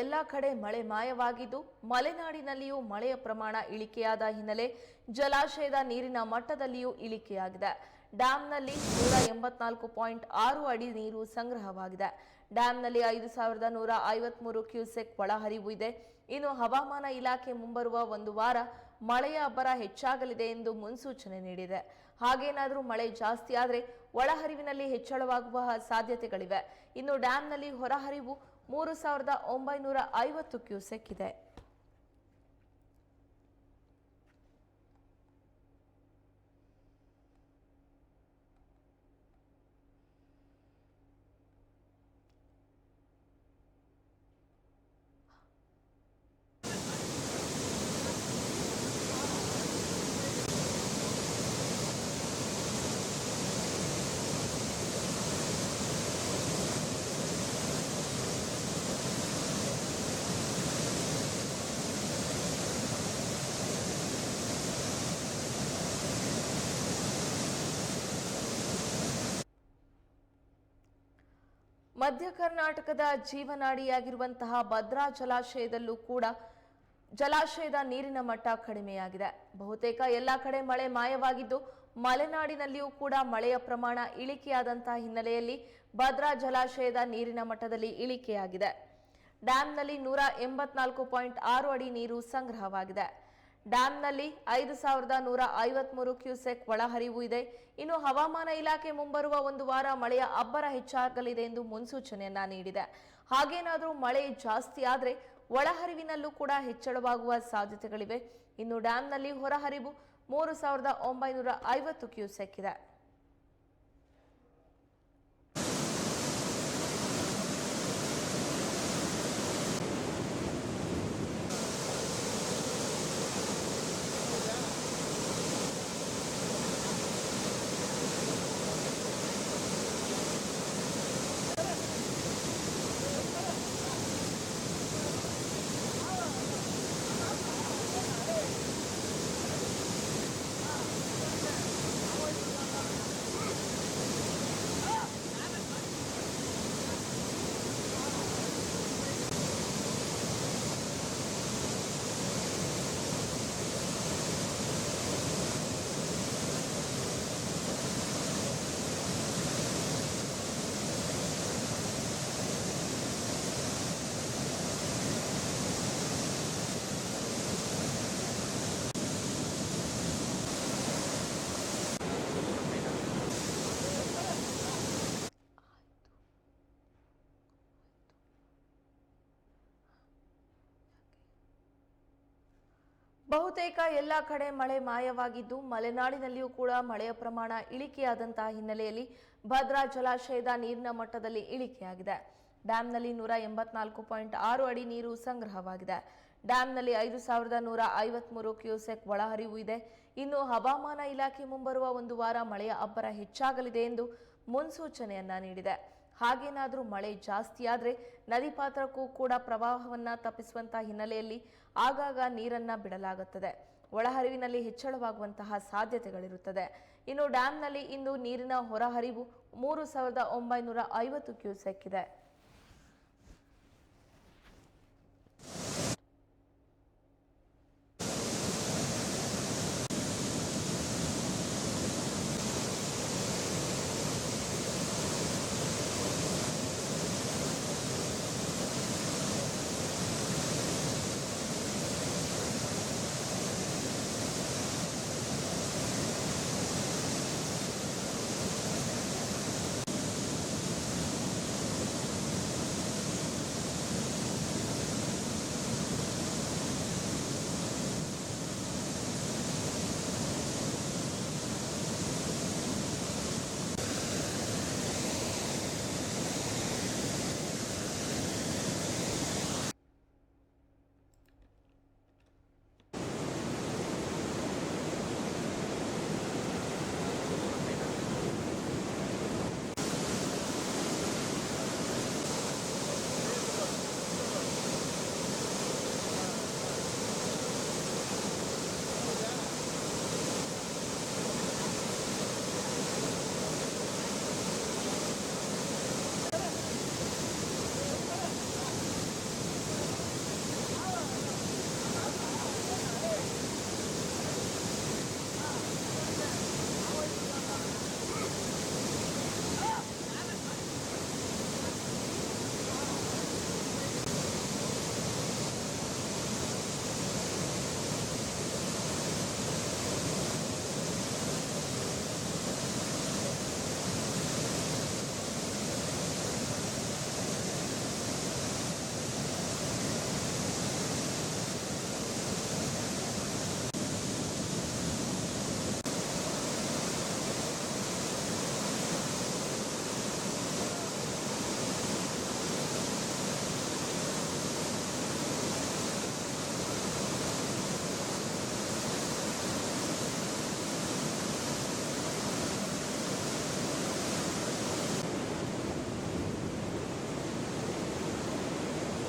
ಎಲ್ಲ ಕಡೆ ಮಳೆ ಮಾಯವಾಗಿದ್ದು ಮಲೆನಾಡಿನಲ್ಲಿಯೂ ಮಳೆಯ ಪ್ರಮಾಣ ಇಳಿಕೆಯಾದ ಹಿನ್ನೆಲೆ ಜಲಾಶಯದ ನೀರಿನ ಮಟ್ಟದಲ್ಲಿಯೂ ಇಳಿಕೆಯಾಗಿದೆ. ಡ್ಯಾಂನಲ್ಲಿ ನೂರ ಎಂಬತ್ನಾಲ್ಕು ಪಾಯಿಂಟ್ ಆರು ಅಡಿ ನೀರು ಸಂಗ್ರಹವಾಗಿದೆ. ಡ್ಯಾಂನಲ್ಲಿ ಐದು ಸಾವಿರದ ನೂರ ಐವತ್ಮೂರು ಕ್ಯೂಸೆಕ್ ಒಳಹರಿವು ಇದೆ. ಇನ್ನು ಹವಾಮಾನ ಇಲಾಖೆ ಮುಂಬರುವ ಒಂದು ವಾರ ಮಳೆಯ ಅಬ್ಬರ ಹೆಚ್ಚಾಗಲಿದೆ ಎಂದು ಮುನ್ಸೂಚನೆ ನೀಡಿದೆ. ಹಾಗೇನಾದರೂ ಮಳೆ ಜಾಸ್ತಿ ಆದರೆ ಒಳಹರಿವಿನಲ್ಲಿ ಹೆಚ್ಚಳವಾಗುವ ಸಾಧ್ಯತೆಗಳಿವೆ. ಇನ್ನು ಡ್ಯಾಂನಲ್ಲಿ ಹೊರಹರಿವು ಮೂರು ಸಾವಿರದ ಒಂಬೈನೂರ ಐವತ್ತು ಕ್ಯೂಸೆಕ್ ಇದೆ. ಮಧ್ಯ ಕರ್ನಾಟಕದ ಜೀವನಾಡಿಯಾಗಿರುವಂತಹ ಭದ್ರಾ ಜಲಾಶಯದಲ್ಲೂ ಕೂಡ ಜಲಾಶಯದ ನೀರಿನ ಮಟ್ಟ ಕಡಿಮೆಯಾಗಿದೆ. ಬಹುತೇಕ ಎಲ್ಲ ಕಡೆ ಮಳೆ ಮಾಯವಾಗಿದ್ದು, ಮಲೆನಾಡಿನಲ್ಲಿಯೂ ಕೂಡ ಮಳೆಯ ಪ್ರಮಾಣ ಇಳಿಕೆಯಾದಂತಹ ಹಿನ್ನೆಲೆಯಲ್ಲಿ ಭದ್ರಾ ಜಲಾಶಯದ ನೀರಿನ ಮಟ್ಟದಲ್ಲಿ ಇಳಿಕೆಯಾಗಿದೆ. ಡ್ಯಾಂನಲ್ಲಿ ನೂರ ಎಂಬತ್ನಾಲ್ಕು ಪಾಯಿಂಟ್ ಆರು ಅಡಿ ನೀರು ಸಂಗ್ರಹವಾಗಿದೆ. ಡ್ಯಾಂನಲ್ಲಿ ಐದು ಸಾವಿರದ ನೂರ ಐವತ್ಮೂರು ಕ್ಯೂಸೆಕ್ ಒಳಹರಿವು ಇದೆ. ಇನ್ನು ಹವಾಮಾನ ಇಲಾಖೆ ಮುಂಬರುವ ಒಂದು ವಾರ ಮಳೆಯ ಅಬ್ಬರ ಹೆಚ್ಚಾಗಲಿದೆ ಎಂದು ಮುನ್ಸೂಚನೆಯನ್ನ ನೀಡಿದೆ. ಹಾಗೇನಾದರೂ ಮಳೆ ಜಾಸ್ತಿ ಆದರೆ ಒಳಹರಿವಿನಲ್ಲೂ ಕೂಡ ಹೆಚ್ಚಳವಾಗುವ ಸಾಧ್ಯತೆಗಳಿವೆ. ಇನ್ನು ಡ್ಯಾಂನಲ್ಲಿ ಹೊರಹರಿವು ಮೂರು ಸಾವಿರದ ಒಂಬೈನೂರ ಐವತ್ತು ಕ್ಯೂಸೆಕ್ ಇದೆ. ಬಹುತೇಕ ಎಲ್ಲ ಕಡೆ ಮಳೆ ಮಾಯವಾಗಿದ್ದು ಮಲೆನಾಡಿನಲ್ಲಿಯೂ ಕೂಡ ಮಳೆಯ ಪ್ರಮಾಣ ಇಳಿಕೆಯಾದಂತಹ ಹಿನ್ನೆಲೆಯಲ್ಲಿ ಭದ್ರಾ ಜಲಾಶಯದ ನೀರಿನ ಮಟ್ಟದಲ್ಲಿ ಇಳಿಕೆಯಾಗಿದೆ. ಡ್ಯಾಂನಲ್ಲಿ ನೂರ ಎಂಬತ್ನಾಲ್ಕು ಪಾಯಿಂಟ್ ಆರು ಅಡಿ ನೀರು ಸಂಗ್ರಹವಾಗಿದೆ. ಡ್ಯಾಂನಲ್ಲಿ ಐದು ಸಾವಿರದ ನೂರ ಐವತ್ಮೂರು ಕ್ಯೂಸೆಕ್ ಒಳಹರಿವು ಇದೆ. ಇನ್ನು ಹವಾಮಾನ ಇಲಾಖೆ ಮುಂಬರುವ ಒಂದು ವಾರ ಮಳೆಯ ಅಬ್ಬರ ಹೆಚ್ಚಾಗಲಿದೆ ಎಂದು ಮುನ್ಸೂಚನೆಯನ್ನ ನೀಡಿದೆ. ಹಾಗೇನಾದರೂ ಮಳೆ ಜಾಸ್ತಿ ಆದರೆ ನದಿ ಪಾತ್ರಕ್ಕೂ ಕೂಡ ಪ್ರವಾಹವನ್ನು ತಪ್ಪಿಸುವಂತಹ ಹಿನ್ನೆಲೆಯಲ್ಲಿ ಆಗಾಗ ನೀರನ್ನ ಬಿಡಲಾಗುತ್ತದೆ. ಒಳಹರಿವಿನಲ್ಲಿ ಹೆಚ್ಚಳವಾಗುವಂತಹ ಸಾಧ್ಯತೆಗಳಿರುತ್ತದೆ. ಇನ್ನು ಡ್ಯಾಂನಲ್ಲಿ ಇಂದು ನೀರಿನ ಹೊರಹರಿವು ಮೂರು ಸಾವಿರದ ಒಂಬೈನೂರ ಐವತ್ತು ಕ್ಯೂಸೆಕ್ ಇದೆ.